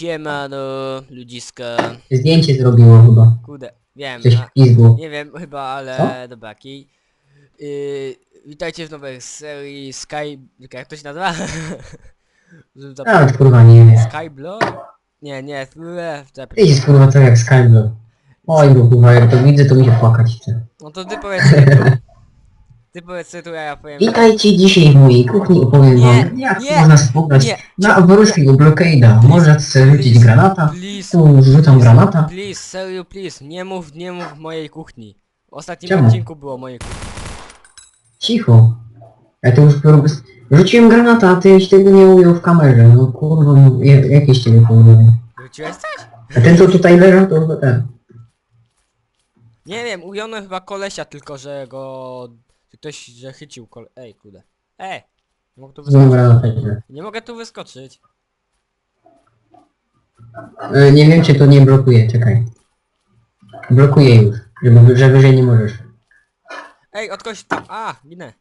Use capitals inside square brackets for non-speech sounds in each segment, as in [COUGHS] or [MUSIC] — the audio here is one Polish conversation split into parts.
Siemano, ludziska. Zdjęcie zrobiło chyba. Kurde, wiem, Coś a, pizgu. nie wiem chyba, ale Co? dobra, kij. Yy, witajcie w nowej serii Sky... jak to się nazywa? Żebym zapomniał. Nawet kurwa nie wiem. Skyblock? Nie, nie, ble. Ty jest kurwa to jak Skyblock. Oj, bo kurwa, jak to widzę, to mi się płakać chce. No to ty powiedz. [LAUGHS] Ty powiedz tytuł, a ja powiem... Witajcie dzisiaj w mojej kuchni, opowiem Nie, wam, jak nie, można spobrać nie, na wróżkiego blokade'a. Można sobie rzucić please, granata, Please, tu rzucam granata. please, serio, please, nie mów, nie mów mojej kuchni. W ostatnim Czemu? odcinku było mojej kuchni. Cicho. Ja to już kurwa... Rzuciłem granata, a ty się tego nie ujął w kamerze. No kurwa, no, ja- jakieś ciebie. Wróciłeś coś? A ten co tutaj leżał, to chyba ten. Nie wiem, ująłem chyba kolesia, tylko że go... że Ktoś, że chycił kole... Ej, kurde. Ej! Nie mogę tu wyskoczyć. granatę. Nie mogę tu wyskoczyć. E, Nie wiem czy to nie blokuje, czekaj. Blokuje już, żeby, że wyżej nie możesz. Ej, od kogoś tam... A, ginę.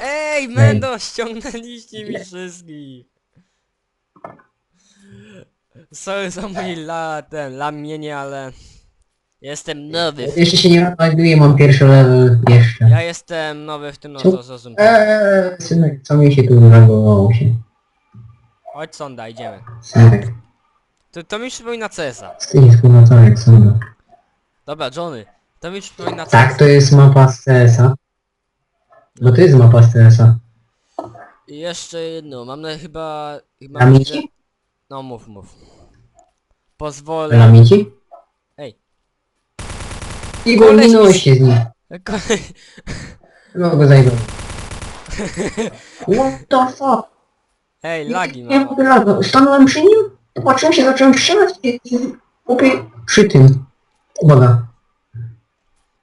Ej, Mendo, ściągnęliście mi wszystkich. Sorry za mój la... ten... lamienie, ale... Jestem nowy. w- Jeszcze się nie znajduję, mam pierwszy level jeszcze. Ja jestem nowy w tym, no Co? to zrozum. Eee, synek, co mi się tu zagowało się? Chodź sonda, idziemy. Synek, To, to mi przypomina CS-a. ty jest kurwa co jak sądzę. Dobra, Johnny. To mi przypomina CS. Tak, to jest mapa z CS-a. Bo to jest mapa z CS-a. I jeszcze jedno, mam na chyba... chyba Lamici? No mów, mów. Pozwolę... Lamici? Ej. Igor, Koleś mi- minąłeś się z nim. [LAUGHS] No go zajmę. [LAUGHS] What the fuck? Ej, lagi Nie mam. mogę laga. Stanąłem przy nim, popatrzyłem się, zacząłem strzelać i... i- Opie... Przy tym. Uwaga.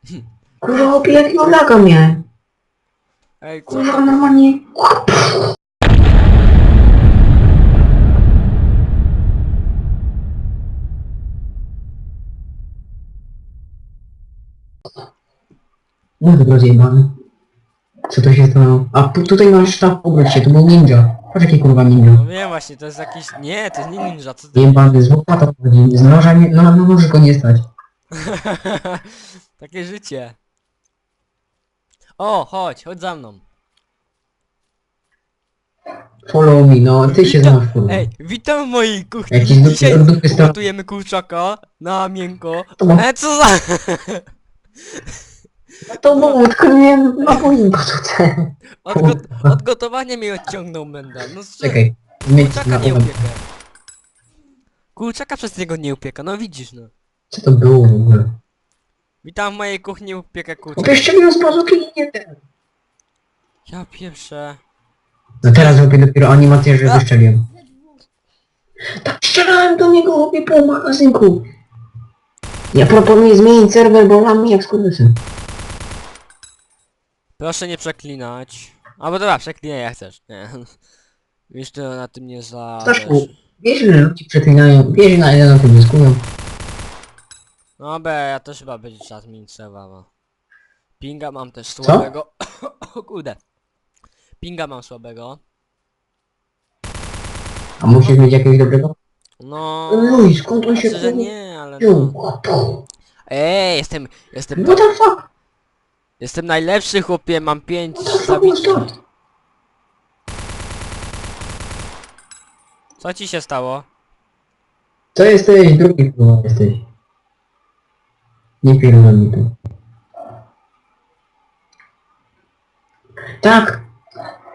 [LAUGHS] Kurwa, opie, jakiego laga miałem. Ej, co? Kurwa, normalnie... No dobra, zjebany. Co to się stało? A tu- tutaj masz sztab, obróć się, to był ninja. Patrz jaki kurwa ninja. No wiem właśnie, to jest jakiś... Nie, to jest nie ninja, co ty... Jebany, z łopata chodzi, z noża nie, no, no może go nie stać. [LAUGHS] Takie życie. O, chodź, chodź za mną. Follow me, no ty się Witam- znasz kurwa. Ej, witam w mojej kuchni. Jakiś dupy, Dzisiaj dupy gotujemy kurczaka na miękko. To E, co za... [LAUGHS] To było utknąłem na [LAUGHS] boinko tutaj. Od, got od gotowania mnie odciągnął Menda. No z Czekaj, Kurczaka na nie ogon. upiekę. Kurczaka przez niego nie upieka, no widzisz no. Co to było w ogóle? Witam w mojej kuchni, upiekę kurczaka. Opieszczeliłem z bazuki i nie ten. Ja pierwsze. No teraz robię dopiero animację, że wyszczeliłem. Tak strzelałem do niego chłopie po magazynku. Ja proponuję zmienić serwer, bo mam jak skurwysyn. Proszę nie przeklinać. Albo dobra, przeklinaj jak chcesz. Nie. [LAUGHS] Wiesz, to na tym nie za... Staszku, wiesz, że ludzie przeklinają, wiesz, na ile na tym dyskują. No be, ja też chyba będzie czas zmienić serwa, no. Pinga mam też słabego. [COUGHS] o kurde. Pinga mam słabego. A musisz mieć jakiegoś dobrego? No... Luj, skąd on się Znaczy, że nie, ale no. Ej, jestem... Jestem... What the fuck? Jestem najlepszy chłopie, mam pięć zabici. that? Co ci się stało? To jesteś, drugi kurwa jesteś. Nie pierdol mi tu. Tak!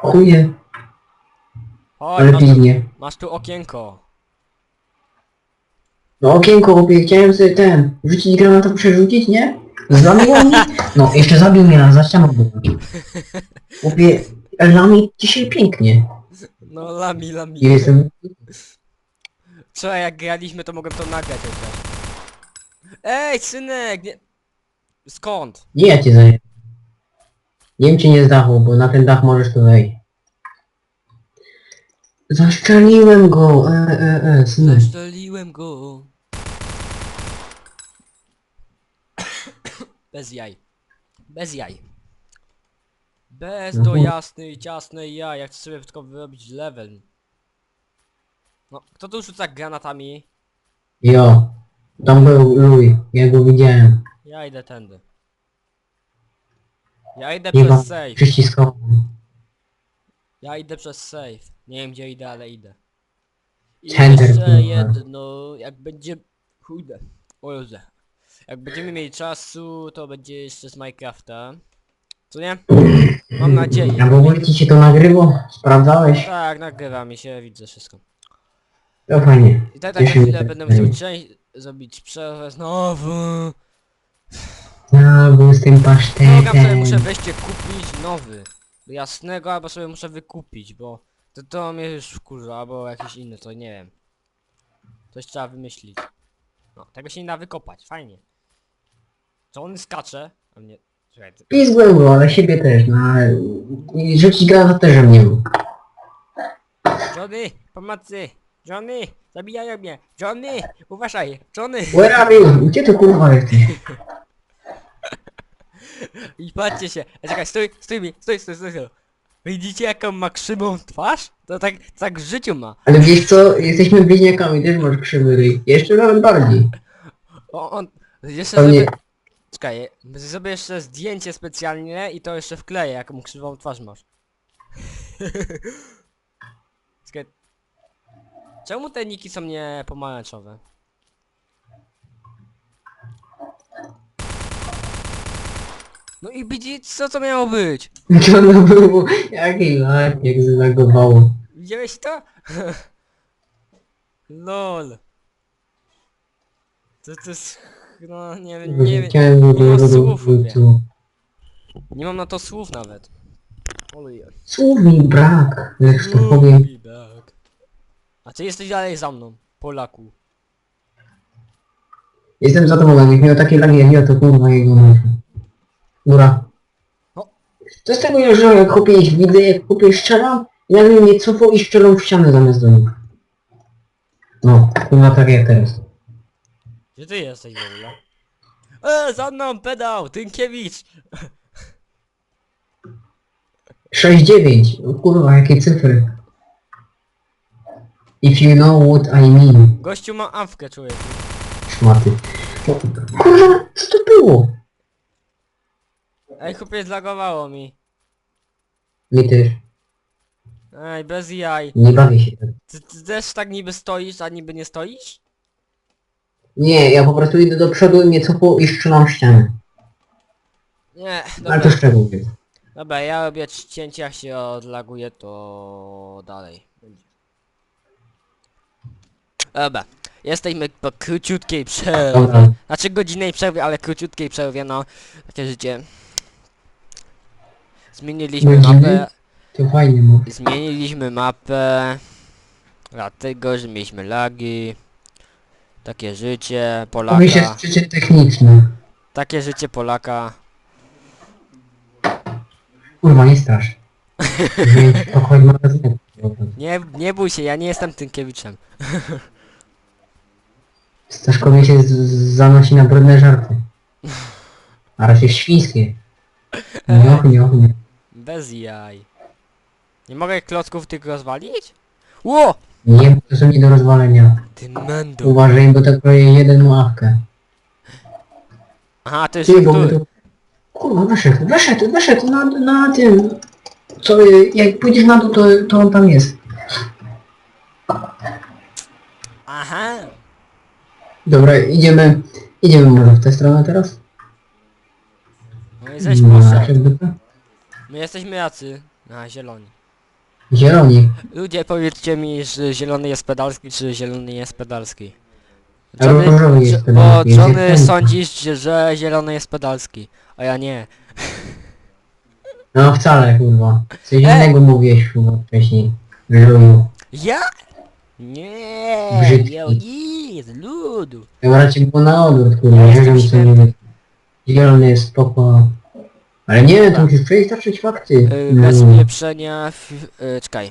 Chuje, Chodź, ale masz, pilnie. masz tu okienko. No okienko, chłopie, chciałem sobie ten, rzucić granata, przerzucić, nie? Zlamiło mnie? No, jeszcze zabił mnie na za ścianą był. Chłopie, lami dzisiaj pięknie. No lami, lami. I jestem... Wczoraj jak graliśmy to mogłem to nagrać chociaż. Ej, synek! Nie... Skąd? Nie, ja cię zaję. Nie wiem, czy nie z dachu, bo na ten dach możesz tu wejść. Zaszczeliłem go, e, e, e, synek. Zaszczeliłem go. Bez jaj. Bez jaj. Bez No do jasnej, ciasnej jaj. Jak chcę sobie tylko wyrobić level. No, kto tu rzuca granatami? Jo. Tam był Louis, ja go widziałem. Ja idę tędy. Ja idę Nie ma przez safe. przyciskową. Ja idę przez safe. Nie wiem gdzie idę, ale idę. I Center, kurwa. jeszcze jedno, jak będzie... Chude. O Jezu. Jak będziemy mieli czasu, to będzie jeszcze z Minecrafta. Co nie? Mam nadzieję. A w ogóle ci się to nagrywo? Sprawdzałeś? Tak, nagrywa mi się, widzę wszystko. To fajnie. I tak, tak na mnie chwilę będę musiał część zrobić przerwę znowu. Ja był z tym Program sobie pasztetem. muszę wejście kupić nowy. Do jasnego, albo sobie muszę wykupić, bo to, to mnie już wkurza, albo jakiś inny, to nie wiem. Coś trzeba wymyślić. No, tego się nie da wykopać, fajnie. Co on skacze? A mnie... Czekaj, ty- Pizgłem go, ale siebie też, no ale... i Rzucić granat też bym nie mógł. Johnny, pomocy! Johnny, zabijają mnie! Johnny, uważaj! Johnny! Where are you? Gdzie to kurwa jesteś? [LAUGHS] I patrzcie się! E, czekaj, stój, stój mi, stój, stój, stój, stój. Widzicie jaką ma krzywą twarz? To tak, tak w życiu ma. Ale wiesz co, jesteśmy bliźniakami, też masz krzywy ryj. Jeszcze nawet bardziej. O, on... Jeszcze Pewnie... sobie... Czekaj, zrobię jeszcze zdjęcie specjalnie i to jeszcze wkleję, jaką krzywą twarz masz. [LAUGHS] Czekaj. Czemu te niki są nie pomarańczowe? No i widzicie co to miało być? Co [LAUGHS] to było? Jaki lat, jak. Widziałeś to? [LAUGHS] LOL. To, to jest... No nie wiem, nie wiem. Chciałem Nie do mam słów, mówię. Nie mam na to słów nawet. Ojej. Słów mi brak, jak to powiem. A ty jesteś dalej za mną, Polaku. Jestem zadowolony, jak miał takie lagi jak ja, to kurwa jego mąż. Góra. No. Co z tego, że jak kupiłeś widzę, jak kupiłeś strzelam, ja bym mnie cofał i strzelał w ścianę zamiast do nich. No, kurwa tak jak teraz. Gdzie ty jesteś w ogóle? E, za mną pedał, Tynkiewicz! [LAUGHS] 6-9, o kurwa jakie cyfry. If you know what I mean. Gościu ma awkę, człowieku. Szmaty. No, kurwa, co to było? Ej, chłopie, zlagowało mi. Mi też. Ej, bez jaj. Nie bawię się. Ty, ty też tak niby stoisz, a niby nie stoisz? Nie, ja po prostu idę do przodu i mnie cofał i strzelam w ścianę. Nie, Ale to dobra. szczegół jest. Dobra, ja robię cięcie, jak się odlaguje, to dalej będzie. Dobra, jesteśmy po króciutkiej przerwie. Znaczy godzinnej przerwie, ale króciutkiej przerwie, no. Takie życie. Zmieniliśmy Godziny? mapę. To fajnie mu. Zmieniliśmy mapę. Dlatego, że mieliśmy lagi. Takie życie Polaka. przyczyn techniczny. Takie życie Polaka. Kurwa, nie strasz. Zmień pokój magazynu. Nie, nie bój się, ja nie jestem Tynkiewiczem. Staszkowie się z- z- zanosi na brudne żarty. A raczej świńskie. Nioch, nioch, nioch. Bez jaj. Nie mogę klocków tych rozwalić? Ło! Nie, to są nie do rozwalenia. Ty mendo. Uważaj, bo to kroje jeden ławkę. Aha, to jest Ty, bo my który? tu... Kurwa, wyszedł, wyszedł, wyszedł na, na tym. Co, jak pójdziesz na dół, to, to on tam jest. Aha. Dobra, idziemy, idziemy może w tę stronę teraz? No i żeś No, poszedł. jakby to. My jesteśmy jacy. A, zieloni. Zieloni. Ludzie, powiedzcie mi, że zielony jest pedalski, czy zielony jest pedalski. Różowy jest pedalski, Bo jest Johnny sądzisz, że, zielony jest pedalski, a ja nie. No wcale, kurwa. Coś E! innego mówiłeś, kurwa, wcześniej. Żoju. Ja? Nie, Brzydki. z ludu. Ja raczej było na odwrót, kurwa. Ja Ja jestem wiem, co świetny. nie Zielony jest spoko. Ale nie, to musisz przeistoczyć fakty. Yy, No, bez ulepszenia, fi, yy, czekaj.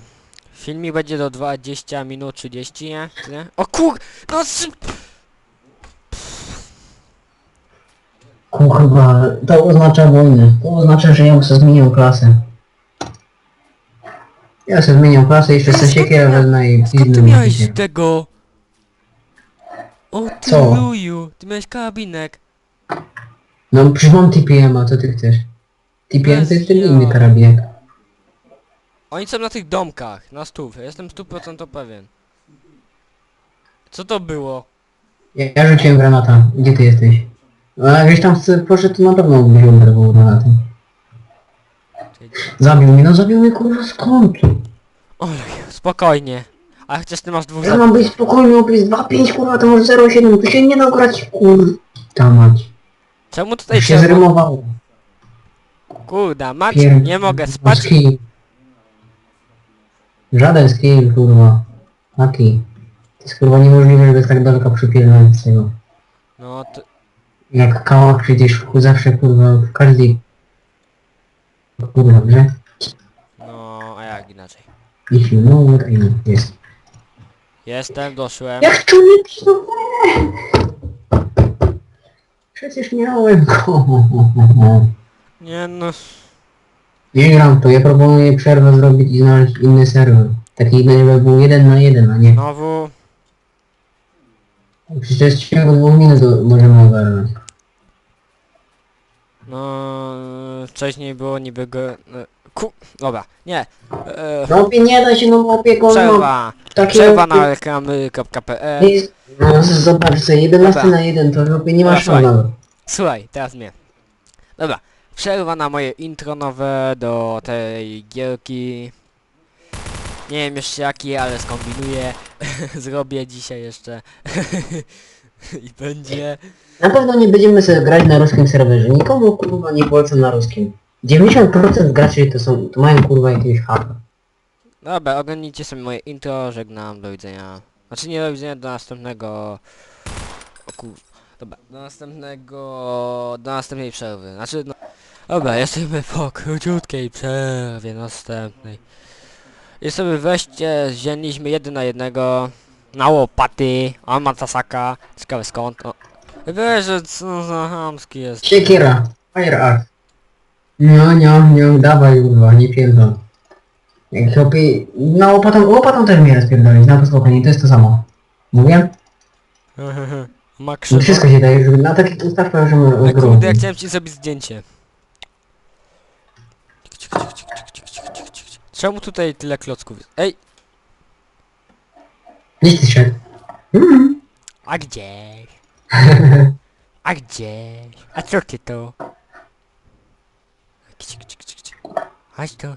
Filmik będzie do 20 minut 30, nie? nie? O kur... No s- Kurwa, to oznacza wojnę. To oznacza, że ja muszę zmienić klasę. Ja sobie zmieniam klasę, jeszcze sobie siekierę wezmę i Skąd ty miałeś tego? O ty Co? luju, ty miałeś karabinek. No przecież mam TPM-a, co ty chcesz? Jest ten Bez inny karabinek. Oni są na tych domkach, na stów, ja jestem 100% pewien. Co to było? Ja, ja rzuciłem granata. Gdzie ty jesteś? A jakbyś tam poszedł, to na pewno umrł granatem. Czyli- Zabił mnie, no zabił mnie kurwa skąd? Oj, spokojnie. A chociaż ty masz dwóch Ja mam być spokojny, opis 2.5 kurwa, to może 0.7, tu się nie da grać kurwa mać. Czemu tutaj Już się trzeba... zrymowało. Kurda, mać, Pier- nie mogę spać. Skill. Żaden skill, kurwa. Taki. To jest kurwa niemożliwe, żeby tak daleka przypierdolić z tego. No, to... Jak kałak przecież zawsze kurwa w każdej... Kurwa, grze. No, a jak inaczej? Jeśli no, what I know. Jest. Jestem, doszłem. Jak człowiek to Przecież miałem go. Nie no... Nie gram to, ja proponuję przerwę zrobić i znaleźć inny serwer. Taki, żeby był jeden na jeden, a nie. Znowu... Przecież w ciągu dwóch minut możemy ogarnąć. No... Wcześniej było niby go... e, Ku... Dobra, nie. E, No nie da się, no opiekun, no przerwa. takie... Przerwa na reklamy.pl Jest- No zobacz sobie, 11 Dobra. na 1 to chłopie nie Dobra, masz słuchaj. szans. Słuchaj, teraz mnie. Dobra, przerwa na moje intro nowe do tej gierki. Nie wiem jeszcze jaki, ale skombinuję. [LAUGHS] Zrobię dzisiaj jeszcze. [LAUGHS] I będzie. Na pewno nie będziemy sobie grać na ruskim serwerze. Nikomu kurwa nie polecam na ruskim. 90% graczy to są, to mają kurwa jakiegoś haka. Dobra, oglądnijcie sobie moje intro, żegnam, do widzenia. Znaczy nie do widzenia, do następnego... O kur... Dobra, do następnego... do następnej przerwy. Znaczy no... Dobra, jesteśmy po króciutkiej przerwie następnej. I sobie weźcie, wzięliśmy jeden na jednego. Na łopaty. On ma tasaka. Ciekawe skąd. O. Wiesz, że co za chamski jest. Siekiera. Fire art. No, no, no, dawaj kurwa, nie pierdol. Jak chłopie, na łopatą, łopatą też mnie rozpierdolić, na to spokojnie, to jest to samo. Mówię? [LAUGHS] ma No krzywo. wszystko się daje, żeby na takich ustawkach możemy A kurde, ja chciałem ci zrobić zdjęcie. Czemu tutaj tyle klocków jest? Ej, ty szedł? Mm. a gdzie? [LAUGHS] A gdzie? A co ty to? Chodź tu.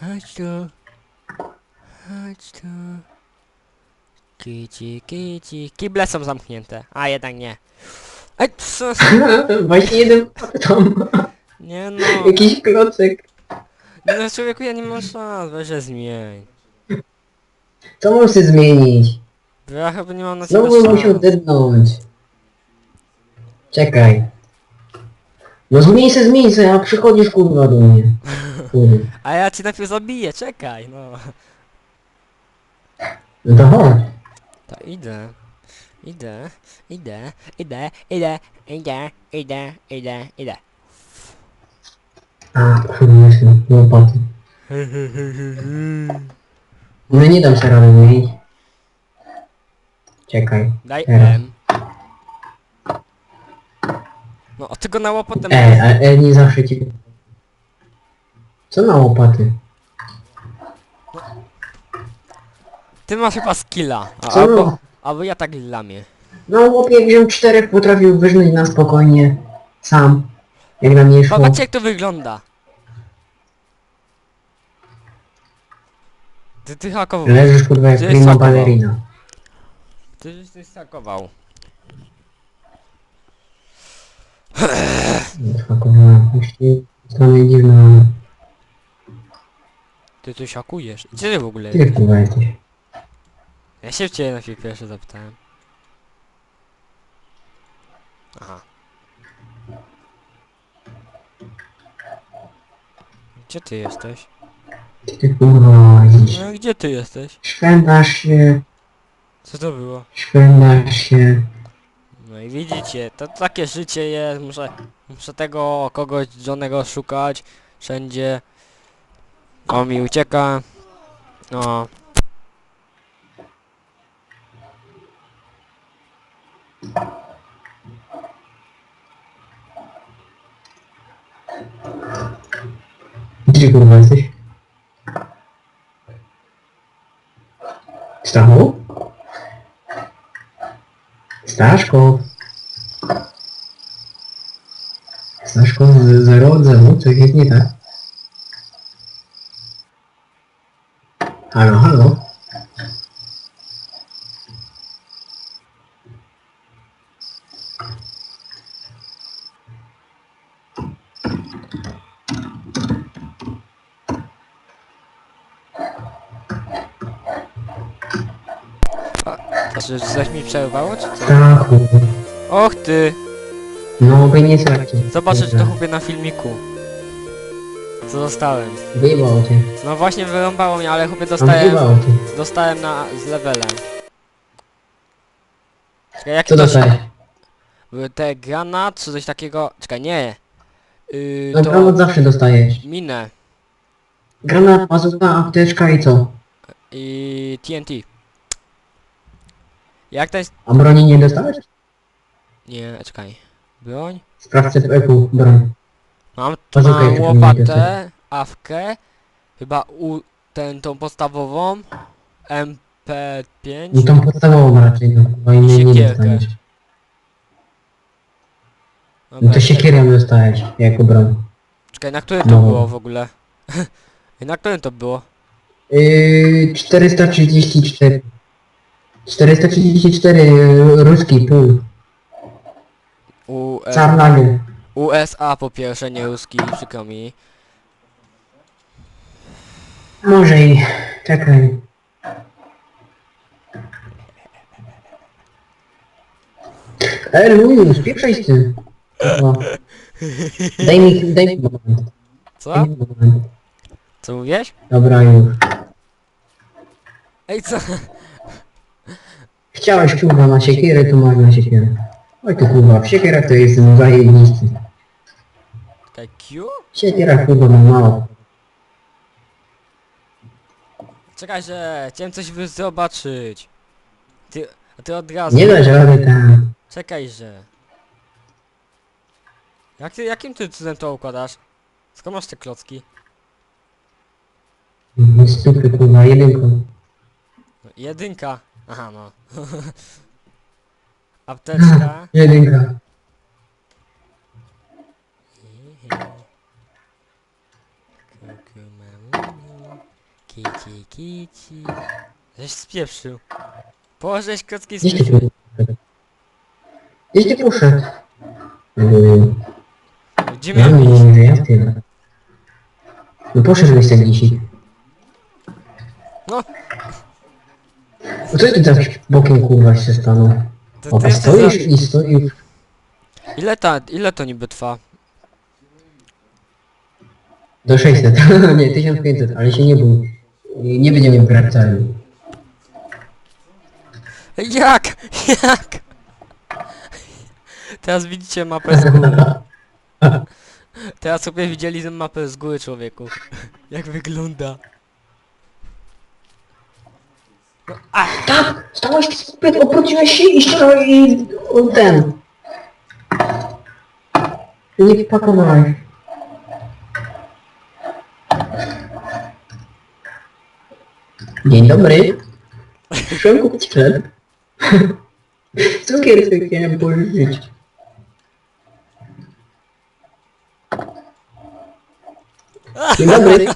Chodź tu. Chodź tu. Kici, kici. Kible są zamknięte. A jednak nie. Ej, co? [LAUGHS] Właśnie jeden [LAUGHS] tam, Nie no. jakiś klocek. Nie no człowieku, ja nie mam szans. Weź się zmień. Co mam sobie zmienić? Bo ja chyba nie mam na ciebie Znowu bym musiał dednąć. Czekaj. No zmień se, zmień se, a przychodzisz kurwa do mnie. A ja cię najpierw zabiję, czekaj, no. No to chodź. To idę. Idę, idę, idę, idę, idę, idę, idę, idę. A, kurwa, jestem łopaty. No nie dam się rady zmienić. Czekaj. Daj Teraz. M. No, a ty go na łopatę E, a E nie zawsze ci... Co na łopaty? Ty masz chyba skilla. A, Co albo, albo ja tak lamię. No łopie wziął czterech, potrafił wyżnąć na spokojnie. Sam. Jak na mnie szło. Popatrzcie jak to wygląda. Ty, ty hakował. Leżysz kurwa jak Gdzie prima jest balerina. Ty żeś coś hakował. Hakowałem. Właściwie stronę dziwną. Ty coś hakujesz. Gdzie ty w ogóle Ty jesteś? kurwa jesteś. Ja się w ciebie na chwilę pierwszy zapytałem. Aha. Gdzie ty jesteś? Ty kurwa łazisz. No gdzie ty jesteś? Szwędasz się, Co to było? szwędasz się. No i widzicie, to takie życie jest, muszę, muszę tego kogoś żonego szukać, wszędzie. O mi ucieka. No. Gdzie kurwa jesteś? Stachu? Staszko? Staszko, z- zero od zero, coś jest nie tak. Halo, halo? To czy coś mi przerwało, czy co? Stachu, Och ty! no by nie słuchajcie. Zobaczyć to chłopie na filmiku. Co dostałem. Wyjebało cię. No właśnie wyrąbało mnie, ale chłopie No dostałem... wyjebało cię. Dostałem na... z levelem. Czekaj, jak Co to się... dostałeś? Były te granat, czy coś takiego... Czekaj, nie. Yy, No granat to... zawsze dostajesz. Minę. Granat, bazuka, apteczka i co? I TNT. Jak to jest... A broni nie dostałeś? Nie, czekaj. Broń? Sprawdźcie w eku broń. Mam, Bazookę mam jeszcze łopatę, awkę, chyba u, ten, tą podstawową, MP5 No tą podstawową raczej, no. Bo innej nie Siekierkę. dostaniesz. No Dobra, to siekierę dostałeś, jako broń. Czekaj, na którym to No. było w ogóle? [LAUGHS] na którym to było? Yy, 434. 434 yy, ruski pół. U, e, Czarnagu. USA po pierwsze, nie ruski, przykro mi. Może i... Czekaj. Ej, Luju, spieprzaj z tym. Kurwa. Daj mi, daj mi moment. Co? Daj mi moment. Co mówiłeś? Dobra, już. Ej, co? Chciałeś kurwa na siekierę, to masz na siekierę. Oj ty kurwa, w siekierach to jestem zajebisty. Czekaj, Q? Siekiera kurwa mam mało. Czekaj, że chciałem coś wy zobaczyć. Ty, a ty od razu. Nie dasz rady tam. Czekaj, że. Jak ty, jakim ty cudem to układasz? Skąd masz te klocki? Stupy kurwa, jedynką. No, jedynka. Aha, no. [LAUGHS] Apteczka. Jedynka. Kukumamuni. Kici, kici. Żeś spieprzył. Położeś klocki ty kurwa. Gdzieś ty poszedł. Yy, Gdzie Ja miałem iść? mówię, że ja tyle. No poszedłeś tak dzisiaj. No co ty tak bokiem kurwa się stanął? to O, ty a jesteś stoisz za... i stoisz. Ile ta, ile to niby trwa? Do 600, [LAUGHS] nie, 1500, ale się nie bój. Nie będziemy brać całego. Jak? [LAUGHS] Jak? Teraz widzicie mapę z góry. [LAUGHS] Teraz sobie widzieli tę mapę z góry człowieku. Jak wygląda. Tak, stałeś zbyt, obróciłeś się i ściągnął i o, ten. Nie wpakowałeś. Dzień dobry. Przyszłem kupić chleb. Cukier sobie chciałem pożyczyć. Dzień dobry.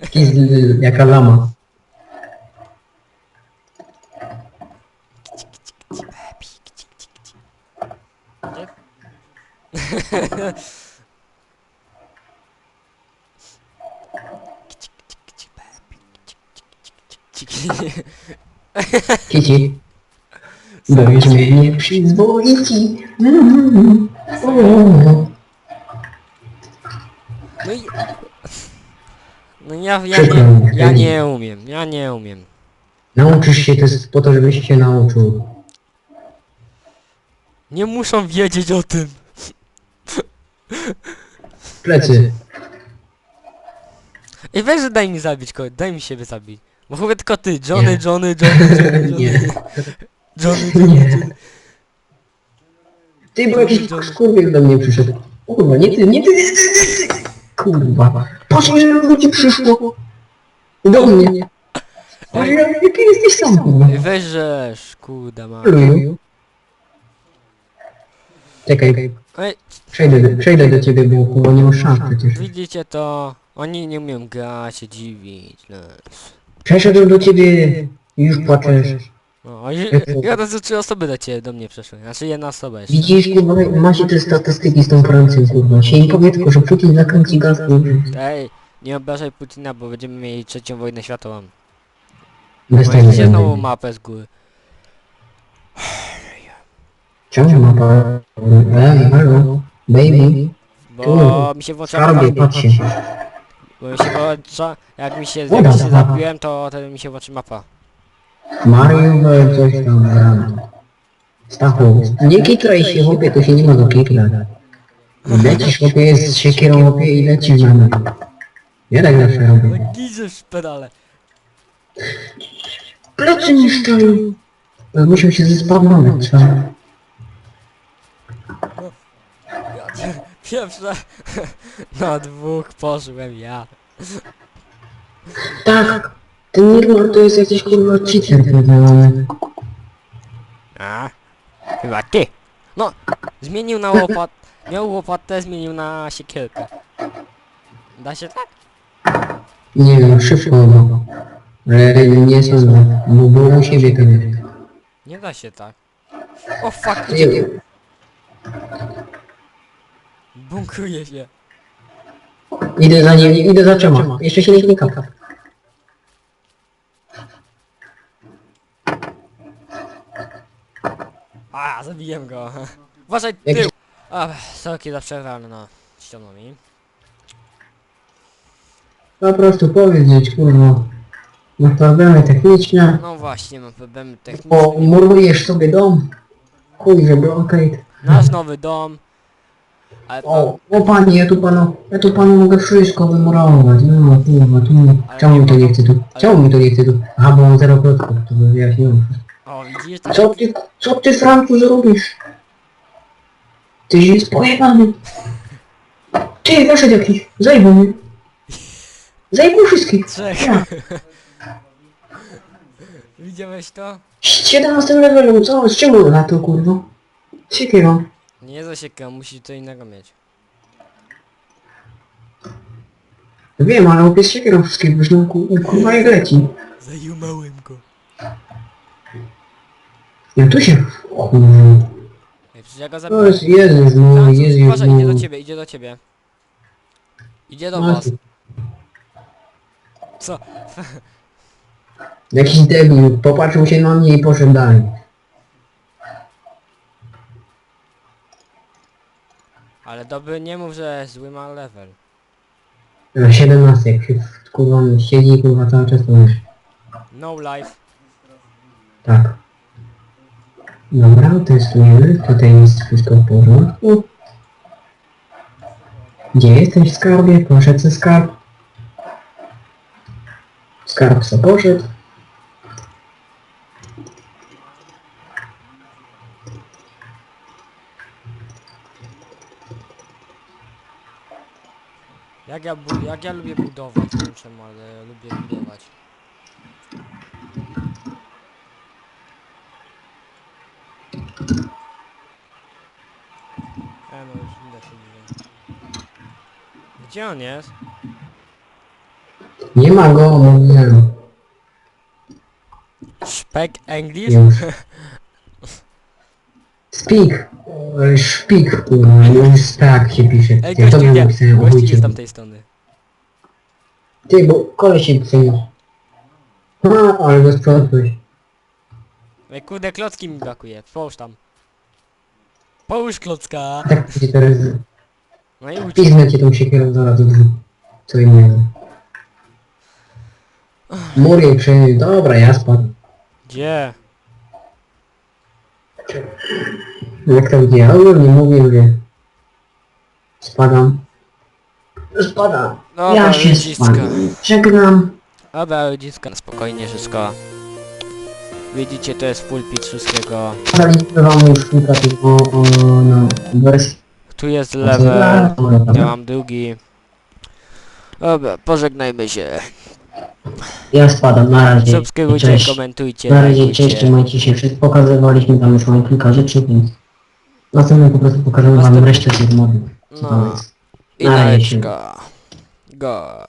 Taki z, jaka lama. Kici. Bądźmy nieprzyzwoici. Mm, o. No i... No ja, ja, Przykro nie, ja nie umiem, ja nie umiem. Nauczysz się, to jest po to, żebyś się nauczył. Nie muszą wiedzieć o tym. Plecy. Ej, weź, że daj mi zabić kogoś, daj mi siebie zabić. Bo mówię tylko ty, Johnny, Johnny, [LAUGHS] Johnny, Johnny, Johnny, Nie. Johnny, Johnny, Nie. Johnny. Ty, bo jakiś skurwiel do mnie przyszedł. Kurwa, nie ty, nie ty, nie ty, nie ty. Kurwa. Patrz, ile ludzi przyszło. Do mnie. Patrz, jaki jesteś sam, kurwa. Ej, weź, żeż, ma. Luju. Czekaj, Ej, przejdę, do- przejdę do ciebie, bo kurwa nie masz szans przecież. widzicie to? Oni nie umieją grać, się dziwić, no. Przeszedłem do ciebie i już płaczesz. No, oni, [LAUGHS] ja to trzy osoby do ciebie, do mnie przeszły. Znaczy jedna osoba jeszcze. Widzisz, kurwa, macie te statystyki z tą Francją, kurwa. Się im powie tylko, że Putin zakręci gaz, kurwa. Ej, nie obrażaj Putina, bo będziemy mieli trzecią wojnę światową. Bez tego Weźcie znowu będzie. mapę z góry. Czemu mapa? Ej, halo, baby. Bo mi się włącza Skarbie, mapa. patrz się. Bo mi się włącza, jak mi się, jak się zabiłem, to wtedy mi się włączy mapa. Mario, coś tam, gram. Stachu, nie kitraj się, chłopie, to się nie ma do kitrać. Lecisz, chłopie, z siekierą, chłopie, i lecisz na mnie. Ja tak zawsze robię. No giziesz pedale. Plecy niszczają. Musiał się zespawnować, trzeba. Ja, pierwsze [LAUGHS] na dwóch poszłem ja. Tak, ten Nirmar to jest jakiś kurwa cheater pierdolony. A? Chyba ty. No, zmienił na łopat. Miał łopatę, zmienił na siekierkę. Da się tak? Nie wiem, szybko go. Ale nie sądzę, bo było u siebie pewnie. Nie da się tak. O fuck, Nie wiem. bunkruje się. Idę za nim, idę za czema. Jeszcze się nie klikam. A, zabiłem go. [LAUGHS] Uważaj, tył. A, sorki za przerwę, ale no, ściągnął mi. Po prostu powiedzieć, kurwa. Masz problemy techniczne. No właśnie, mam problemy O, techniczne. murujesz sobie dom. Chuj, żeby okej. Nasz nowy dom. Ale O, o panie, ja tu panu, ja tu panu mogę wszystko wymurować. No kurwa, tu czemu mi to nie chce tu? Czemu mi to nie chce tu? Aha, bo mam zero klocków, to wyjaśniłem. O widzisz, tak, Co ty, co ty Francuz robisz? Tyś jest pojebany. Ty, wyszedł jakiś, zajebał mnie. Zajebał wszystkich. trzech. Ja. [LAUGHS] Widziałeś to? 17 levelu, co? Z czym on na to, kurwa? Siekierą. Nie zasieka, musi co innego mieć. Wiem, ale opies siekierą wszystkich, bo no, ku- kurwa jak leci. Zajumałem go. Ja tu się... Kurwa. Ej, przecież ja go To zabiłem. jest Jezus mój, Francuz, Jezus uważaj, idzie do mój. ciebie, idzie do ciebie. Idzie do No, was. Co? [LAUGHS] Jakiś debil, popatrzył się na mnie i poszedł dalej. Ale dobry nie mów, że zły ma level. Na 17, jak się kurwa siedzi kurwa cały czas to masz. No life. Tak. Dobra, testujemy. Tutaj jest wszystko w porządku. Gdzie jesteś skarbie? Poszedł ze skarb. Skarb co poszedł. Jak ja, jak ja lubię budować, nie wiem czemu, ale lubię budować. E no już idę się bliżej. Gdzie on jest? Nie ma go, mówiłem. Szpek English? Już. [LAUGHS] Speak. E, Szpik, kurwa. Już tak się pisze. Ej, Ja to gościu, napisałem, gościu jest z tamtej strony. Ty, bo koleś się przeniósł. No, ale go sprzątłeś. Ej, kurde, klocki mi brakuje, połóż tam. Połóż klocka! Tak teraz... No i uciekł. Piznę cię tą siekierą zaraz od co innego. Muriel przeniósł. Dobra, ja spadł. Gdzie? Jak to gdzie? Ja nie mówię, że... Spadam. Spadam. Dobra, ja się ludziska. wami żegnam. Dobra, ludziska, spokojnie wszystko. Widzicie, to jest full pitch wszystkiego. Daliśmy wam już kilka tych o, o, no, wersji. Tu jest level, ja mam drugi. Dobra, pożegnajmy się. Ja spadam, na razie. Subskrybujcie, Cześć. komentujcie, Na razie, cześć, lajkujcie. trzymajcie się. Wszystko pokazywaliśmy tam już kilka rzeczy, więc... Następnym po prostu pokażemy wam Następny- resztę tych modów. No. I Na razie. Go.